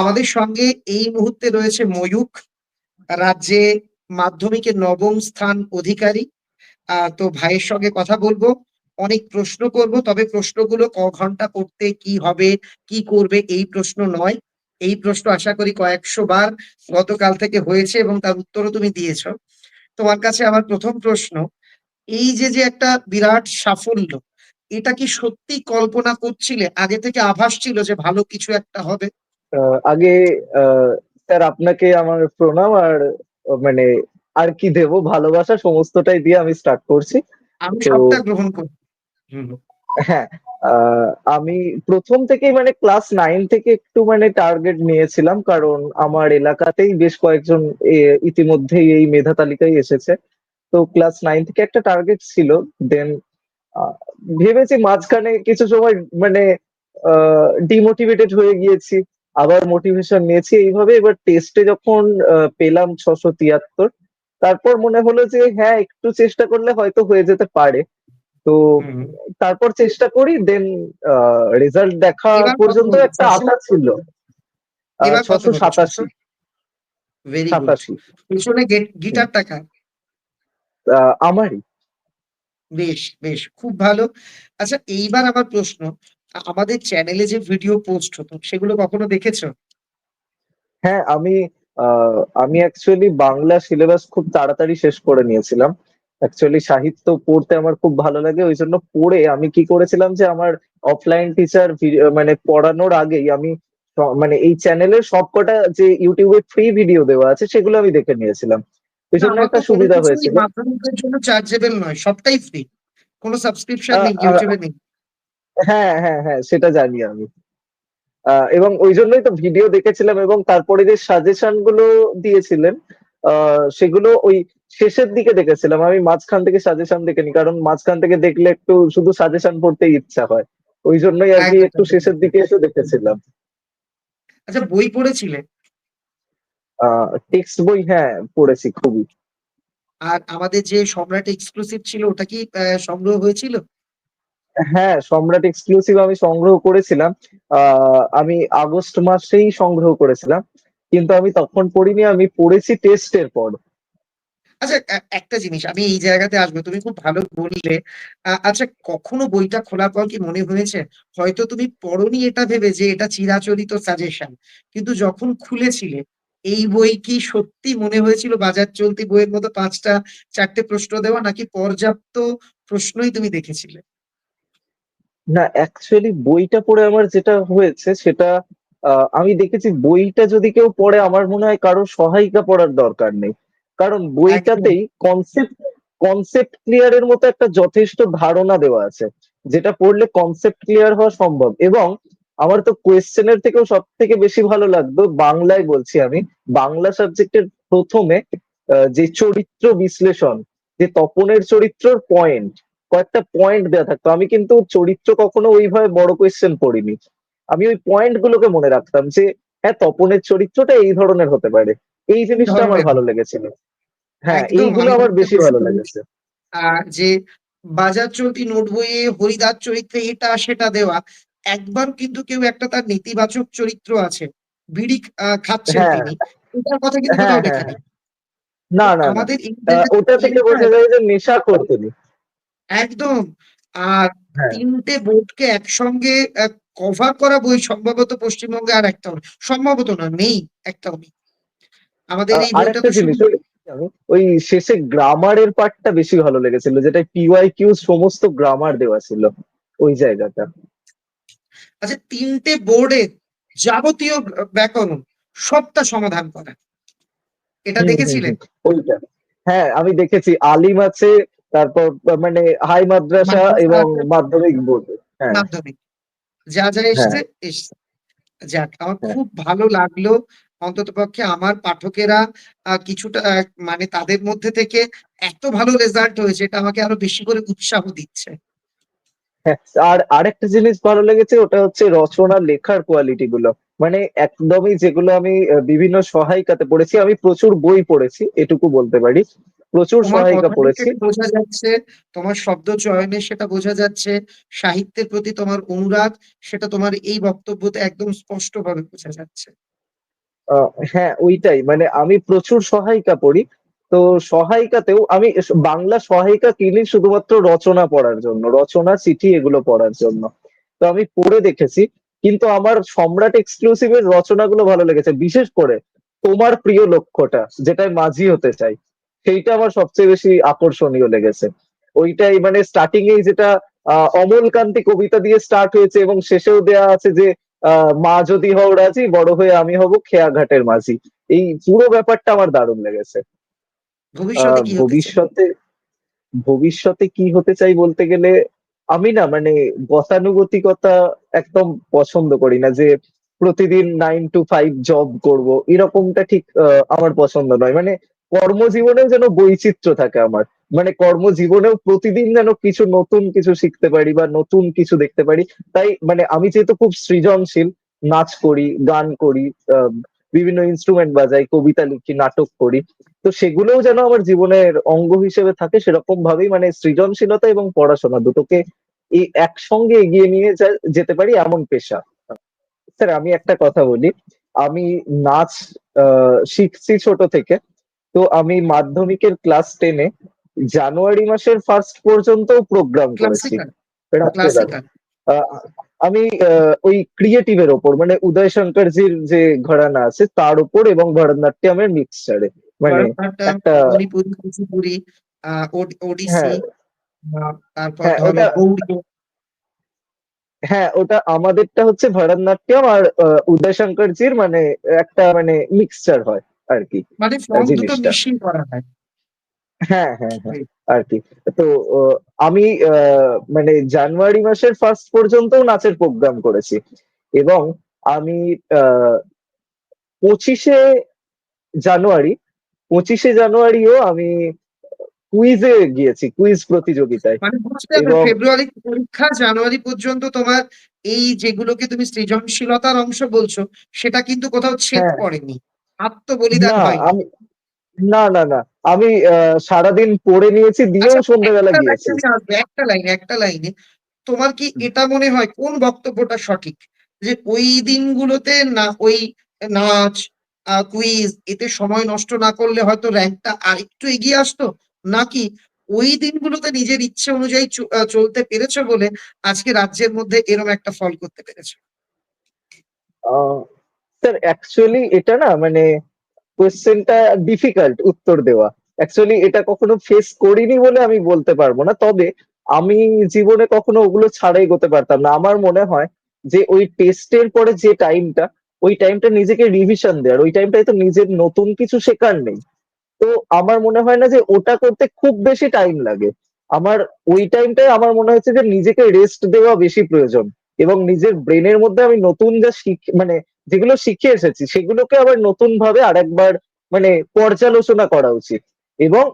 আমাদের সঙ্গে এই মুহূর্তে রয়েছে ময়ূক রাজ্যে মাধ্যমিকে নবম স্থান অধিকারী। তো ভাইয়ের সঙ্গে কথা বলব, অনেক প্রশ্ন করব, তবে প্রশ্নগুলো ক ঘণ্টা করতে কি হবে, কি করবে এই প্রশ্ন নয়। এই প্রশ্ন আশা করি কয়েকশো বার গতকাল থেকে হয়েছে এবং তার উত্তরও তুমি দিয়েছ। তোমার কাছে আমার প্রথম প্রশ্ন, এই যে যে একটা বিরাট সাফল্য, এটা কি সত্যি কল্পনা করছিলে? আগে থেকে আভাস ছিল যে ভালো কিছু একটা হবে? আগে আহ, স্যার আপনাকে আমার প্রণাম আর মানে আর কি দেব? ভালোবাসা সমস্তটাই দিয়ে আমি স্টার্ট করছি। আমি সবটা গ্রহণ করি হ্যাঁ আমি প্রথম থেকেই মানে ক্লাস নাইন থেকে একটু মানে টার্গেট নিয়েছিলাম কারণ আমার এলাকাতেই বেশ কয়েকজন ইতিমধ্যেই এই মেধা তালিকায় এসেছে। তো ক্লাস নাইন থেকে একটা টার্গেট ছিল দেন ভেবেছি মাঝখানে কিছু সময় মানে ডিমোটিভেটেড হয়ে গিয়েছি। আবার মোটিভেশন নিয়েছি। এইভাবে এবার টেস্টে যখন আহ, পেলাম ছশো তিয়াত্তর তারপর মনে হলো যে হ্যাঁ একটু চেষ্টা করলে হয়তো হয়ে যেতে পারে। তো তারপর চেষ্টা করি দেন রেজাল্ট দেখা পর্যন্ত একটা ছশো? আশা ছিল। ছশো সাতাশি। সাতাশি। পিছনে গিটার টাকা আমারই। বেশ বেশ খুব ভালো। আচ্ছা এইবার আমার প্রশ্ন। আমাদের চ্যানেলে যে ভিডিও পোস্ট হতো সেগুলো কখনো দেখেছ? হ্যাঁ আমি আমি অ্যাকচুয়ালি বাংলা সিলেবাস খুব তাড়াতাড়ি শেষ করে নিয়েছিলাম। অ্যাকচুয়ালি সাহিত্য পড়তে আমার খুব ভালো লাগে ওই জন্য পড়ে আমি কি করেছিলাম যে আমার অফলাইন টিচার মানে পড়ানোর আগেই আমি মানে এই চ্যানেলের সবকটা যে ইউটিউবে ফ্রি ভিডিও দেওয়া আছে সেগুলো আমি দেখে নিয়েছিলাম। ওই জন্য একটা সুবিধা হয়েছিল। মাধ্যমিকের জন্য চার্জেবল নয় সবটাই ফ্রি কোনো সাবস্ক্রিপশন নেই ইউটিউবে নেই। হ্যাঁ হ্যাঁ হ্যাঁ সেটা জানি আমি। এবং ওই জন্যই তো ভিডিও দেখেছিলাম এবং তারপরে যে সাজেশনগুলো দিয়েছিলেন সেগুলো ওই শেষের দিকে দেখেছিলাম। আমি মাঝখান থেকে সাজেশন দেখিনি কারণ মাঝখান থেকে দেখলে একটু শুধু সাজেশন পড়তে ইচ্ছা হয়। ওই জন্যই আর কি একটু শেষের দিকে এসে দেখেছিলাম। আচ্ছা বই পড়েছিলে? টেক্সট বই হ্যাঁ পড়েছি খুবই। আর আমাদের যে সম্রাট এক্সক্লুসিভ ছিল ওটা কি সংগ্রহ হয়েছিল? হ্যাঁ সম্রাট এক্সক্লুসিভ আমি সংগ্রহ করেছিলাম। আমি আগস্ট মাসেই সংগ্রহ করেছিলাম। কিন্তু আমি তখন পড়িনি, আমি পড়েছি টেস্টের পর। আচ্ছা একটা জিনিস, আমি এই জায়গাতে আসব, তুমি খুব ভালো বললে। আচ্ছা কখনো বইটা খোলার পর কি মনে হয়েছে? হয়তো তুমি পড়োনি এটা ভেবে যে এটা চিরাচরিত সাজেশন কিন্তু যখন খুলেছিলে, এই বই কি সত্যি মনে হয়েছিল বাজার চলতি বইয়ের মতো পাঁচটা, চারটে প্রশ্ন দেওয়া নাকি পর্যাপ্ত প্রশ্নই তুমি দেখেছিলে? না অ্যাকচুয়ালি বইটা পড়ে আমার যেটা হয়েছে সেটা আহ, আমি দেখেছি বইটা যদি কেউ পড়ে আমার মনে হয় কারও সহায়িকা পড়ার দরকার নেই। কারণ বইটাতেই কনসেপ্ট কনসেপ্ট ক্লিয়ারের মতো একটা যথেষ্ট ধারণা দেওয়া আছে যেটা পড়লে কনসেপ্ট ক্লিয়ার হওয়া সম্ভব। এবং আমার তো কোয়েশ্চেনের থেকেও সব থেকে বেশি ভালো লাগতো বাংলায় বলছি আমি বাংলা সাবজেক্টের প্রথমে যে চরিত্র বিশ্লেষণ যে তপনের চরিত্রর পয়েন্ট কয়েকটা পয়েন্ট দেওয়া থাকতো। আমি কিন্তু চরিত্র কখনো ওইভাবে বড় কোয়েশ্চেন পড়িনি। আমি ওই পয়েন্ট গুলোকে মনে রাখতাম যে হ্যাঁ তপনের চরিত্রটা এই ধরনের হতে পারে। এই জিনিসটা আমার ভালো লেগেছিল। হ্যাঁ এইগুলো আমার বেশি ভালো লেগেছে। যে বাজার চলতি নোট বইয়ে হরিদাস চরিত্রে এটা সেটা দেওয়া একবার কিন্তু কেউ একটা তার নেতিবাচক চরিত্র আছে বিড়ি আহ, খাচ্ছেন হ্যাঁ। তিনি এটার কথা কিন্তু হ্যাঁ কোথাও হ্যাঁ লেখা নেই। না না না। আমাদের ওটা থেকে বোঝা যায় যে নেশা করতেনি। একদম। আর হ্যাঁ। তিনটে বোর্ডকে একসঙ্গে কভার করা বই সম্ভবত পশ্চিমবঙ্গে আর একটাও নেই। সম্ভবত না নেই একটাও নেই। আমাদের এই বইটা তো ওই- শেষে গ্রামারের পার্টটা বেশি ভালো লেগেছিল যেটা পিওয়াই কিউ সমস্ত গ্রামার দেওয়া ছিল ওই জায়গাটা। আচ্ছা তিনটে বোর্ডে যাবতীয় ব্যাকরণ সবটা সমাধান করা। এটা দেখেছিলেন ওইটা। হ্যাঁ আমি দেখেছি আলিম আছে তারপর মানে হাই মাদ্রাসা এবং মাধ্যমিক বোর্ড হ্যাঁ। মাধ্যমিক। যা যা এসছে এসছে। যাক আমার হ্যাঁ। খুব ভালো লাগল অন্তত পক্ষে আমার পাঠকেরা কিছুটা মানে তাদের মধ্যে থেকে এত ভালো রেজাল্ট হয়েছে এটা আমাকে আরও বেশি করে উৎসাহ দিচ্ছে। হ্যাঁ, আর আরেকটা জিনিস ভালো লেগেছে ওটা হচ্ছে রচনা লেখার কোয়ালিটি গুলো। মানে একদমই যেগুলো আমি বিভিন্ন সহায়িকাতে পড়েছি আমি প্রচুর বই পড়েছি এটুকু বলতে পারি। প্রচুর সহায়িকা পড়েছি বোঝা যাচ্ছে তোমার শব্দ চয়নে সেটা বোঝা যাচ্ছে সাহিত্যের প্রতি তোমার অনুরাগ সেটা তোমার এই বক্তব্যতে একদম স্পষ্টভাবে বোঝা যাচ্ছে। হ্যাঁ ওইটাই মানে আমি প্রচুর সহায়িকা পড়ি। তো সহায়িকাতেও আমি বাংলা সহায়িকা কিনি শুধুমাত্র রচনা পড়ার জন্য রচনা চিঠি এগুলো পড়ার জন্য। তো আমি পড়ে দেখেছি কিন্তু আমার সম্রাট এক্সক্লুসিভের রচনাগুলো ভালো লেগেছে বিশেষ করে তোমার প্রিয় লক্ষ্যটা যেটায় মাঝি হতে চাই। সেইটা আমার সবচেয়ে বেশি আকর্ষণীয় লেগেছে। ওইটাই মানে স্টার্টিং এই যেটা আহ, অমলকান্তি কবিতা দিয়ে স্টার্ট হয়েছে এবং শেষেও দেয়া আছে যে মা যদি হও রাজি বড় হয়ে আমি হব খেয়াঘাটের মাঝি। এই পুরো ব্যাপারটা আমার দারুণ লেগেছে। ভবিষ্যতে? ভবিষ্যতে ভবিষ্যতে কি হতে চাই বলতে গেলে আমি না মানে গতানুগতিকতা একদম পছন্দ করি না যে প্রতিদিন নাইন টু ফাইভ জব করব এরকমটা ঠিক আহ, আমার পছন্দ নয়। মানে কর্মজীবনেও যেন বৈচিত্র্য থাকে আমার। মানে কর্মজীবনেও প্রতিদিন যেন কিছু নতুন কিছু শিখতে পারি বা নতুন কিছু দেখতে পারি। তাই মানে আমি যেহেতু খুব সৃজনশীল, নাচ করি, গান করি বিভিন্ন ইনস্ট্রুমেন্ট বাজাই, কবিতা লিখি, নাটক করি, তো সেগুলোও যেন আমার জীবনের অঙ্গ হিসেবে থাকে সেরকম ভাবেই মানে সৃজনশীলতা এবং পড়াশোনা দুটোকে এই একসঙ্গে এগিয়ে নিয়ে যেতে পারি এমন পেশা। স্যার, আমি একটা কথা বলি। আমি নাচ শিখছি ছোট থেকে। তো আমি মাধ্যমিকের ক্লাস টেনে জানুয়ারি মাসের ফার্স্ট পর্যন্ত প্রোগ্রাম করেছি। আমি ওই ক্রিয়েটিভের ওপর মানে উদয় শঙ্করজির যে ঘরানা আছে তার উপর এবং ভরতনাট্যমের মিক্সচারে মানে একটা হ্যাঁ। হ্যাঁ, ওটা- হ্যাঁ ওটা আমাদেরটা হচ্ছে ভরতনাট্যম আর উদয় শঙ্করজির মানে একটা মানে মিক্সচার হয়। আর কি মানে জিনিসটা। করা হয় হ্যাঁ হ্যাঁ হ্যাঁ আর কি তো আমি মানে জানুয়ারি মাসের ফার্স্ট পর্যন্ত নাচের প্রোগ্রাম করেছি এবং আমি পঁচিশে জানুয়ারি পঁচিশে জানুয়ারিও আমি কুইজে গিয়েছি কুইজ প্রতিযোগিতায় মানে ফেব্রুয়ারি পরীক্ষা জানুয়ারি পর্যন্ত তোমার এই যেগুলোকে তুমি সৃজনশীলতার অংশ বলছো সেটা কিন্তু কোথাও ছেদ হ্যাঁ। পড়েনি আত্মবলিদান না না না না। আমি সারাদিন পড়ে নিয়েছি দিয়েও আচ্ছা, সন্ধ্যেবেলা একটা গিয়েছি। একটা লাইনে একটা লাইনে। তোমার কি এটা মনে হয় কোন বক্তব্যটা সঠিক? যে ওই দিনগুলোতে না ওই নাচ কুইজ এতে সময় নষ্ট না করলে হয়তো র্যাঙ্কটা আর একটু এগিয়ে আসতো? নাকি ওই দিনগুলোতে নিজের ইচ্ছে অনুযায়ী চলতে পেরেছ বলে আজকে রাজ্যের মধ্যে এরকম একটা ফল করতে পেরেছ? স্যার অ্যাকচুয়ালি এটা না মানে কোয়েশ্চেনটা ডিফিকাল্ট উত্তর দেওয়া। অ্যাকচুয়ালি এটা কখনো ফেস করিনি বলে আমি বলতে পারব না। তবে আমি জীবনে কখনো ওগুলো ছাড়াই করতে পারতাম না। আমার মনে হয় যে ওই টেস্টের পরে যে টাইমটা ওই টাইমটা নিজেকে রিভিশন দেওয়ার। ওই টাইমটায় তো নিজের নতুন কিছু শেখার নেই। তো আমার মনে হয় না যে ওটা করতে খুব বেশি টাইম লাগে। আমার ওই টাইমটাই আমার মনে হচ্ছে যে নিজেকে রেস্ট দেওয়া বেশি প্রয়োজন। এবং নিজের ব্রেনের মধ্যে আমি নতুন যা শিখ মানে যেগুলো শিখে এসেছি সেগুলোকে আবার নতুন ভাবে আরেকবার মানে পর্যালোচনা করা উচিত। এবং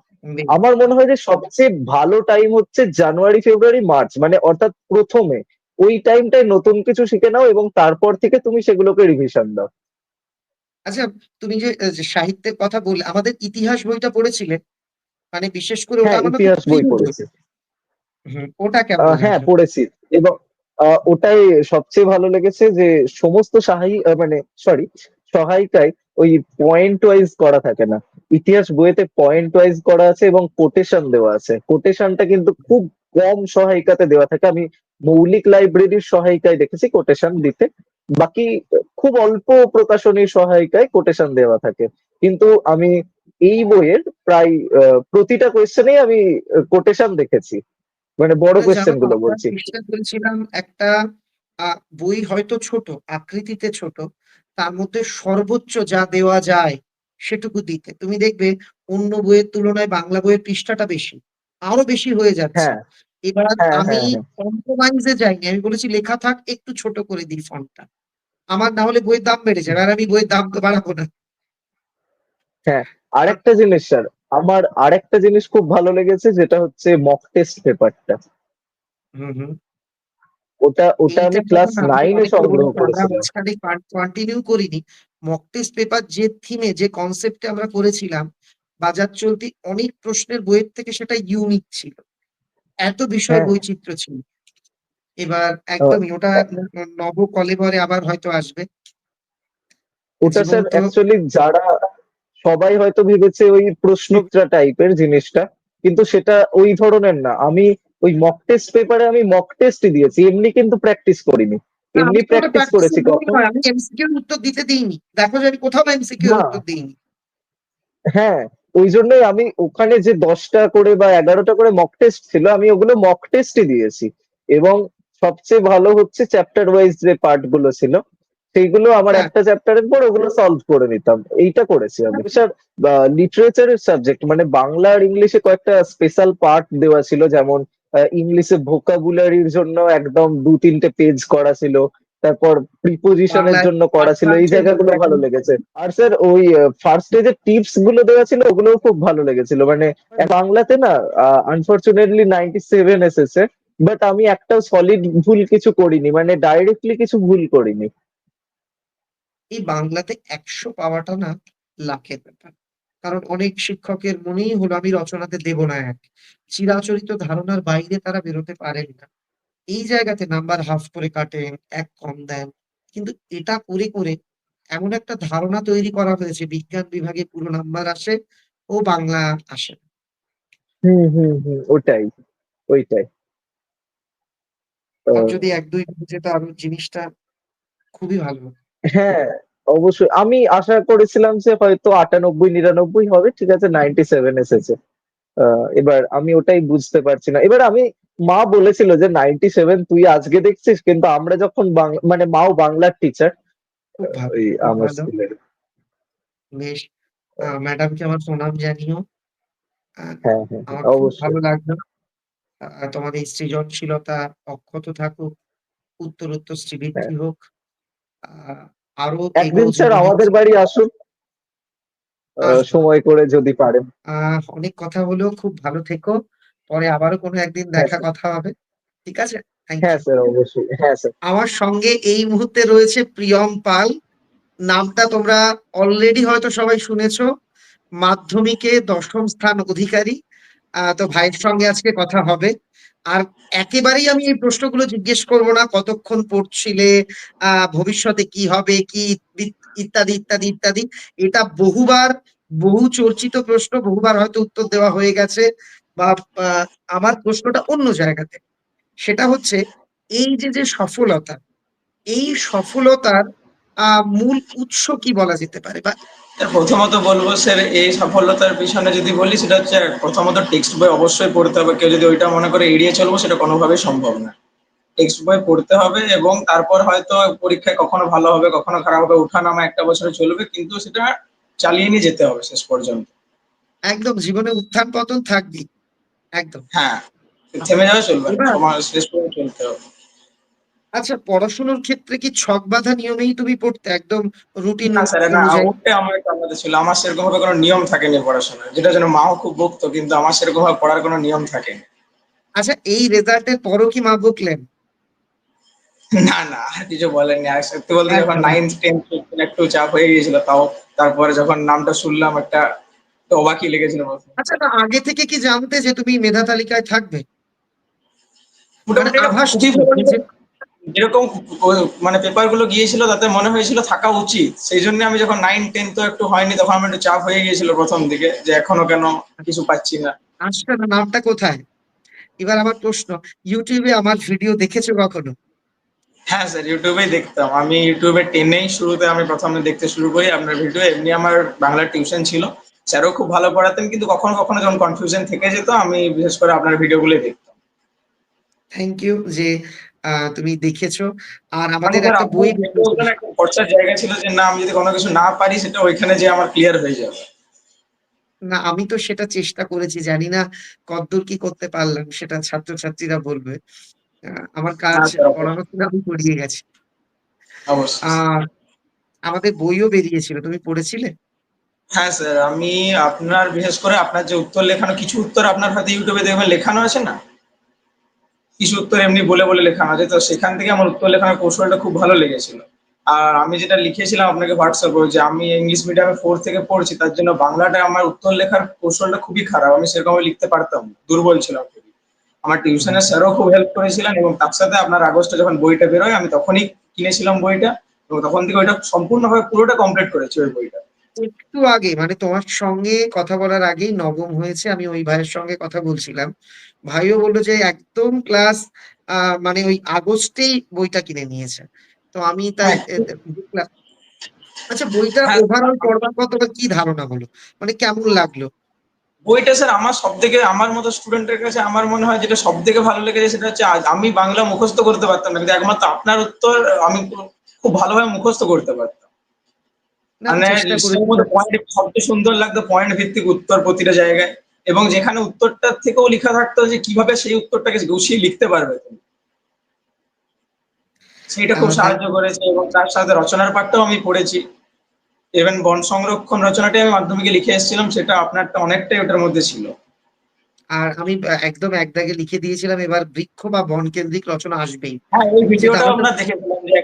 আমার মনে হয় যে সবচেয়ে ভালো টাইম হচ্ছে জানুয়ারি ফেব্রুয়ারি মার্চ মানে অর্থাৎ প্রথমে। ওই টাইমটায় নতুন কিছু শিখে নাও এবং তারপর থেকে তুমি সেগুলোকে রিভিশন দাও। আচ্ছা তুমি যে সাহিত্যের কথা বললে আমাদের ইতিহাস বইটা পড়েছিলে? মানে বিশেষ করে ওটা হ্যাঁ ইতিহাস বই পড়েছি। ওটা কেমন হ্যাঁ পড়েছি। এবং ওটাই সবচেয়ে ভালো লেগেছে যে সমস্ত সাহায্য মানে সরি সহায়িকায় ওই পয়েন্ট ওয়াইজ করা থাকে না। ইতিহাস বইয়েতে পয়েন্ট ওয়াইজ করা আছে এবং কোটেশন দেওয়া আছে। কোটেশনটা কিন্তু খুব কম সহায়িকাতে দেওয়া থাকে। আমি মৌলিক লাইব্রেরির সহায়িকায় দেখেছি কোটেশন দিতে। বাকি খুব অল্প প্রকাশনীর সহায়িকায় কোটেশন দেওয়া থাকে। কিন্তু আমি এই বইয়ের প্রায় প্রতিটা কোয়েশ্চেনেই আমি কোটেশন দেখেছি। মানে বড় কোয়েশ্চেনগুলো বলছি। করেছিলাম একটা বই হয়তো ছোট আকৃতিতে ছোট তার মধ্যে সর্বোচ্চ যা দেওয়া যায় সেটুকু দিতে। তুমি দেখবে অন্য বইয়ের তুলনায় বাংলা বইয়ের পৃষ্ঠাটা বেশি আরও বেশি হয়ে যাচ্ছে। হ্যাঁ এবার হ্যাঁ, আমি হ্যাঁ, হ্যাঁ। কম্প্রোমাইজে যাইনি আমি বলেছি লেখা থাক একটু ছোট করে দিই ফন্টটা আমার না হলে বইয়ের দাম বেড়ে যাবে আর আমি বইয়ের দাম বাড়াবো না। হ্যাঁ আরেকটা জিনিস স্যার আমার আরেকটা জিনিস খুব ভালো লেগেছে যেটা হচ্ছে মক টেস্ট পেপারটা হুম হুম। ওটা ওটা আমি ক্লাস নাইনে সংগ্রহ মাঝখানে কন্টিনিউ করিনি। মক টেস্ট পেপার যে থিমে যে কনসেপ্টে আমরা করেছিলাম বাজার চলতি অনেক প্রশ্নের বইয়ের থেকে সেটা ইউনিক ছিল। এত বিষয় হ্যাঁ। বৈচিত্র্য ছিল। এবার একদমই ওটা নব কলেবরে আবার হয়তো আসবে। ওটা স্যার অ্যাকচুয়ালি যারা সবাই হয়তো ভেবেছে ওই প্রশ্নোত্তরা টাইপের জিনিসটা কিন্তু সেটা ওই ধরনের না। আমি ওই মক টেস্ট পেপারে আমি মক টেস্টই দিয়েছি এমনি কিন্তু প্র্যাকটিস করিনি। এমনি প্র্যাকটিস করেছি কখন। আমি এমসিকিউ উত্তর দিতে দিইনি। দেখো যে আমি কোথাও এমসিকিউ উত্তর দিইনি। হ্যাঁ ওই জন্যই আমি ওখানে যে দশটা করে বা এগারোটা করে মক টেস্ট ছিল আমি ওগুলো মক টেস্টই দিয়েছি। এবং সবচেয়ে ভালো হচ্ছে চ্যাপ্টার ওয়াইজ যে পার্টগুলো ছিল সেইগুলো আমার হ্যাঁ। একটা চ্যাপ্টারের পর ওগুলো সলভ করে নিতাম। এইটা করেছি আমি। স্যার লিটারেচারের সাবজেক্ট মানে বাংলা আর ইংলিশে কয়েকটা স্পেশাল পার্ট দেওয়া ছিল যেমন ইংলিশে ভোকাবুলারির জন্য একদম দু তিনটে পেজ করা ছিল তারপর প্রিপোজিশনের জন্য করা ছিল এই জায়গাগুলো ভালো লেগেছে। আর স্যার ওই ফার্স্ট যে টিপসগুলো দেওয়া ছিল ওগুলোও খুব ভালো লেগেছিল। মানে বাংলাতে না আনফরচুনেটলি নাইনটি সেভেন এসেছে বাট আমি একটাও সলিড ভুল কিছু করিনি মানে ডাইরেক্টলি কিছু ভুল করিনি। এই বাংলাতে একশো পাওয়াটা না লাখের ব্যাপার। কারণ অনেক শিক্ষকের মনেই হলো আমি রচনাতে দেব না এক। চিরাচরিত ধারণার বাইরে তারা বেরোতে পারেন না। এই জায়গাতে নাম্বার হাফ করে কাটেন এক কম দেন। কিন্তু এটা করে করে এমন একটা ধারণা তৈরি করা হয়েছে বিজ্ঞান বিভাগে পুরো নাম্বার আসে ও বাংলা আসে হুম হুম হুম ওটাই ওইটাই। যদি এক দুই যেত আরও জিনিসটা খুবই ভালো হতো। হ্যাঁ অবশ্যই। আমি আশা করেছিলাম যে হয়তো আটানব্বই নিরানব্বই হবে ঠিক আছে নাইনটি সেভেন এসেছে। আহ, এবার আমি ওটাই বুঝতে পারছি না। এবার আমি মা বলেছিল যে নাইনটি সেভেন তুই আজকে দেখছিস কিন্তু আমরা যখন বাংলা মানে মাও বাংলার টিচার খুব ভালো ওই খুব আমার ভালো। স্কুলের বেশ ম্যাডামকে আমার প্রণাম জানিও। আহ, হ্যাঁ হ্যাঁ আমার হ্যাঁ, অবশ্যই। ভালো লাগল। আহ, তোমাদের সৃজনশীলতা অক্ষত থাকুক উত্তরোত্তর শ্রীবৃদ্ধি হোক আহ, আরও হ্যাঁ। একদিন স্যার আমাদের বাড়ি আসুন সময় করে যদি পারেন। অনেক কথা হলো খুব ভালো থেকো। পরে আবারও কোনো একদিন দেখা কথা হবে। ঠিক আছে? হ্যাঁ স্যার অবশ্যই। হ্যাঁ স্যার। আমার সঙ্গে এই মুহূর্তে রয়েছে প্রিয়ম পাল। নামটা তোমরা অলরেডি হয়তো সবাই শুনেছো। মাধ্যমিকে দশম স্থান অধিকারী। আহ, তো ভাইয়ের সঙ্গে আজকে কথা হবে। আর একেবারেই আমি এই প্রশ্নগুলো জিজ্ঞেস করব না, কতক্ষণ পড়ছিলে ভবিষ্যতে কি হবে, কি ইত্যাদি ইত্যাদি ইত্যাদি। এটা বহুবার, বহু চর্চিত প্রশ্ন, বহুবার হয়তো উত্তর দেওয়া হয়ে গেছে বা, আমার প্রশ্নটা অন্য জায়গাতে। সেটা হচ্ছে, এই যে যে সফলতা, এই সফলতার মূল উৎস কি বলা যেতে পারে? বা প্রথমত বলব স্যার এই সফলতার পিছনে যদি বলি সেটা হচ্ছে প্রথমত টেক্সট বই অবশ্যই পড়তে হবে। কেউ যদি ওইটা মনে করে এড়িয়ে চলবো সেটা কোনোভাবেই সম্ভব না। টেক্সট বই পড়তে হবে এবং তারপর হয়তো পরীক্ষায় কখনো ভালো হবে কখনো খারাপ হবে উঠানামা একটা বছরে চলবে কিন্তু সেটা চালিয়ে নিয়ে যেতে হবে শেষ পর্যন্ত। একদম জীবনে উত্থান পতন থাকবেই। একদম। হ্যাঁ থেমে যাবে চলবে না তোমার শেষ পর্যন্ত চলতে হবে। আচ্ছা পড়াশোনার ক্ষেত্রে কি ছক বাঁধা নিয়মেই তুমি পড়তে একদম রুটিন না স্যার না ওটাই আমার একটা আলাদা ছিল। আমার সেরকম ভাবে কোনো নিয়ম থাকেনি পড়াশোনার। যেটা যেন মাও খুব বকতো কিন্তু আমার সেরকম ভাবে পড়ার কোনো নিয়ম থাকেনি। আচ্ছা এই রেজাল্টের পরও কি মা বকলেন না না আর কিছু বলেননি। আর সত্যি বলতে যখন। নাইন্থ টেন্থ একটু চাপ হয়ে গিয়েছিল তাও তারপরে যখন নামটা শুনলাম একটা তো অবাকই লেগেছিল আচ্ছা না আগে থেকে কি জানতে যে তুমি মেধা তালিকায় থাকবে? মোটামুটি মানে আভাস যেরকম মানে পেপারগুলো গিয়েছিল তাতে মনে হয়েছিল থাকা উচিত। সেই জন্য আমি যখন নাইন টেন তো একটু হয়নি তখন আমার একটু চাপ হয়ে গিয়েছিল প্রথম দিকে যে এখনও কেন কিছু পাচ্ছি না। নামটা কোথায়? এবার আমার প্রশ্ন ইউটিউবে আমার ভিডিও দেখেছ কখনো? হ্যাঁ স্যার ইউটিউবেই দেখতাম। আমি ইউটিউবে টেনেই শুরুতে আমি প্রথমে দেখতে শুরু করি আপনার ভিডিও এমনি আমার বাংলা টিউশন ছিল। স্যারও খুব ভালো পড়াতেন কিন্তু কখনো কখনো যখন কনফিউশন থেকে যেত আমি বিশেষ করে আপনার ভিডিওগুলো দেখতাম। থ্যাংক ইউ যে তুমি দেখেছ। আর মানে আমাদের একটা বই ভরসার জায়গা ছিল যে না আমি যদি কোনো কিছু না পারি সেটা ওইখানে যে আমার ক্লিয়ার হয়ে যাবে। না আমি তো সেটা চেষ্টা করেছি জানি না কতদূর কি করতে পারলাম সেটা ছাত্রছাত্রীরা বলবে। আমার কাজ আচ্ছা, পড়ানো থেকে আমি করিয়ে গেছি। আর আমাদের বইও বেরিয়েছিল তুমি পড়েছিলে? হ্যাঁ স্যার আমি আপনার বিশেষ করে আপনার যে উত্তর লেখানো কিছু উত্তর আপনার হয়তো ইউটিউবে দেখবেন লেখানো আছে না? কিছু উত্তর এমনি বলে বলে লেখানো আছে। তো সেখান থেকে আমার উত্তর লেখানোর কৌশলটা খুব ভালো লেগেছিল। আর আমি যেটা লিখেছিলাম আপনাকে হোয়াটসঅ্যাপে, যে আমি ইংলিশ মিডিয়ামে ফোর থেকে পড়ছি, তার জন্য বাংলাটা আমার উত্তর লেখার কৌশলটা খুবই খারাপ। আমি সেরকম লিখতে পারতাম দুর্বল ছিলাম আমার টিউশনের স্যারও খুব হেল্প করেছিলেন এবং তার সাথে আপনার আগস্টে যখন বইটা বেরোয়, আমি তখনই কিনেছিলাম বইটা এবং তখন থেকে ওইটা সম্পূর্ণভাবে পুরোটা কমপ্লিট করেছি ওই বইটা। একটু আগে মানে তোমার সঙ্গে কথা বলার আগেই নবম হয়েছে আমি ওই ভাইয়ের সঙ্গে কথা বলছিলাম। ভাইও বলল যে একদম ক্লাস মানে ওই আগস্টেই বইটা কিনে নিয়েছে। তো আমি তাই হ্যাঁ। আচ্ছা বইটার হ্যাঁ। ওভারঅল পড়বার কত বা কি ধারণা হলো মানে কেমন লাগল? বইটা স্যার আমার সব থেকে আমার মতো স্টুডেন্টের কাছে আমার মনে হয় যেটা সব থেকে ভালো লেগেছে সেটা হচ্ছে আমি বাংলা মুখস্থ করতে পারতাম না। কিন্তু একমাত্র আপনার উত্তর আমি খুব ভালোভাবে মুখস্থ করতে পারতাম। মানে সবচেয়ে সুন্দর লাগতো পয়েন্ট ভিত্তিক উত্তর প্রতিটা জায়গায়। এবং যেখানে উত্তরটার থেকেও লেখা থাকতো যে কীভাবে সেই উত্তরটাকে গুছিয়ে লিখতে পারবে তুমি। সেইটা খুব সাহায্য করেছে এবং তার সাথে রচনার পাঠটাও আমি পড়েছি। ইভেন বন সংরক্ষণ রচনাটাই আমি মাধ্যমিকে লিখে এসেছিলাম সেটা আপনারটা অনেকটাই ওটার মধ্যে ছিল। আর আমি একদম এক দাগে লিখে দিয়েছিলাম এবার বৃক্ষ বা বন কেন্দ্রিক রচনা আসবেই। হ্যাঁ ওই ভিডিওটা দেখেছিলাম যে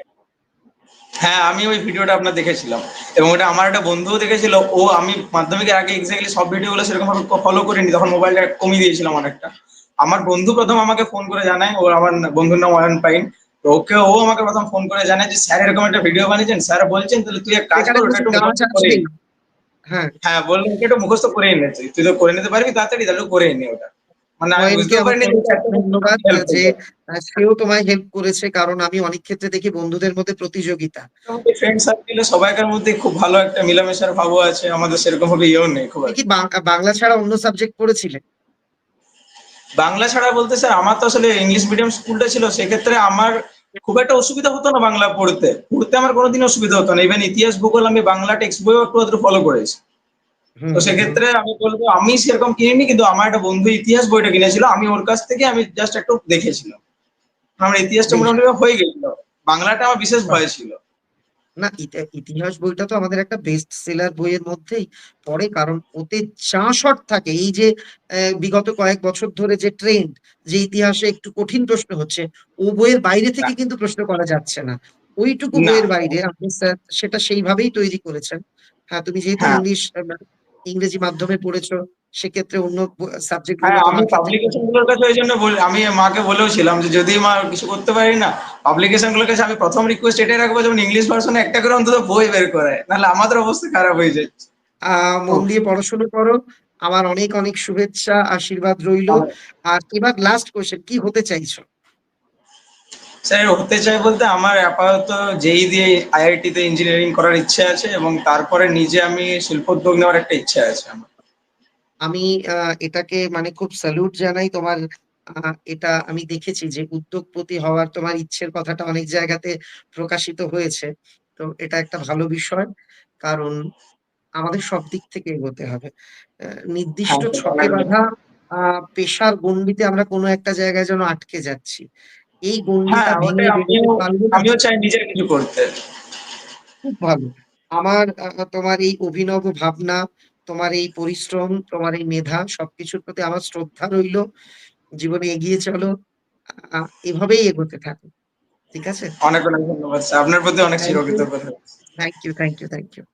হ্যাঁ আমি ওই ভিডিওটা আপনার দেখেছিলাম। এবং ওটা আমার একটা বন্ধুও দেখেছিল। ও আমি মাধ্যমিকের আগে এক্স্যাক্টলি সব ভিডিওগুলো সেরকম ভাবে ফলো করিনি। তখন মোবাইলটা কমিয়ে দিয়েছিলাম অনেকটা। আমার বন্ধু প্রথম আমাকে ফোন করে জানায়। ও আমার বন্ধুর নাম অয়ন পাইন। তো ওকে ও আমাকে প্রথম ফোন করে জানায় যে স্যার এরকম একটা ভিডিও বানিয়েছেন। স্যার বলছেন তাহলে তুই এক কাজ কর ওটা একটু মুখস্থ করে হ্যাঁ। হ্যাঁ বললাম একটু মুখস্থ করে নে। তুই তুই তো করে নিতে পারবি তাড়াতাড়ি তাহলে করে নে ওটা। মানে ধন্যবাদ যে সেও তোমায় হেল্প করেছে কারণ আমি অনেক ক্ষেত্রে দেখি বন্ধুদের মধ্যে প্রতিযোগিতা। ফ্রেন্ড সার্কেলে সবাইকার মধ্যে খুব ভালো একটা মিলামেশার ভাবও আছে আমাদের সেরকম ভাবে ইয়েও নেই খুব কি বাংলা ছাড়া অন্য সাবজেক্ট পড়েছিলে? বাংলা ছাড়া বলতে স্যার আমার তো আসলে ইংলিশ মিডিয়াম স্কুলটা ছিল সেক্ষেত্রে আমার খুব একটা অসুবিধা হতো না বাংলা পড়তে। পড়তে আমার কোনোদিন অসুবিধা হতো না। ইভেন ইতিহাস ভূগোল আমি বাংলা টেক্সট বইও একটু ফলো করেছি। তো সেক্ষেত্রে আমি বলব আমি সেরকম কিনিনি কিন্তু আমার একটা বন্ধু ইতিহাস বইটা কিনেছিল আমি ওর কাছ থেকে আমি জাস্ট একটু দেখেছিলাম। আমার ইতিহাসটা। মোটামুটি হয়ে গেছিল। বাংলাটা আমার বিশেষ ভয় ছিল। না ইতিহাস বইটা তো আমাদের একটা বেস্ট সেলার বইয়ের মধ্যেই পড়ে কারণ ওতে যা শর্ট থাকে এই যে বিগত কয়েক বছর ধরে যে ট্রেন্ড যে ইতিহাসে একটু কঠিন প্রশ্ন হচ্ছে ও বইয়ের বাইরে থেকে কিন্তু প্রশ্ন করা যাচ্ছে না। ওইটুকু বইয়ের বাইরে আপনি স্যার সেটা সেইভাবেই তৈরি করেছেন। হ্যাঁ তুমি যেহেতু হ্যাঁ। ইংলিশ আহ, ইংরেজি মাধ্যমে পড়েছো সেক্ষেত্রে অন্য সাবজেক্ট হ্যাঁ আমি পাবলিকেশনগুলোর কাছে ওই জন্য বল- আমি মাকে বলেওছিলাম যে যদি মা কিছু করতে পারি না পাবলিকেশনগুলোর কাছে আমি প্রথম রিকোয়েস্ট এটাই রাখব যেমন ইংলিশ ভার্সনে একটা করে অন্তত বই বের করে নাহলে আমাদের অবস্থা খারাপ হয়ে যাচ্ছে আহ মন দিয়ে পড়াশোনা করো আমার অনেক অনেক শুভেচ্ছা আশীর্বাদ রইল। আর এবার লাস্ট কোয়েশ্চেন কি হতে চাইছো? স্যার হতে চাই বলতে আমার আপাতত যেই দিয়ে আইআইটি তে ইঞ্জিনিয়ারিং করার ইচ্ছে আছে এবং তারপরে নিজে আমি শিল্পোদ্যোগ নেওয়ার একটা ইচ্ছে আছে আমার। আমি এটাকে মানে খুব স্যালুট জানাই তোমার এটা আমি দেখেছি যে উদ্যোগপতি হওয়ার তোমার ইচ্ছের কথাটা অনেক জায়গাতে প্রকাশিত হয়েছে। তো এটা একটা ভালো বিষয় কারণ আমাদের সব দিক থেকে এগোতে হবে। নির্দিষ্ট হ্যাঁ, ছকে বাঁধা আহ, পেশার গণ্ডিতে আমরা কোনো একটা জায়গায় যেন আটকে যাচ্ছি। এই গণ্ডিটা হ্যাঁ ভেঙে আমিও চাই নিজের কিছু করতে। খুব ভালো। আমার তোমার এই অভিনব ভাবনা তোমার এই পরিশ্রম তোমার এই মেধা সবকিছুর প্রতি আমার শ্রদ্ধা রইল। জীবনে এগিয়ে চলো। এভাবেই এগোতে থাকো। ঠিক আছে? অনেক অনেক ধন্যবাদ আপনার প্রতি অনেক চিরকৃতজ্ঞতা। Thank you thank you thank you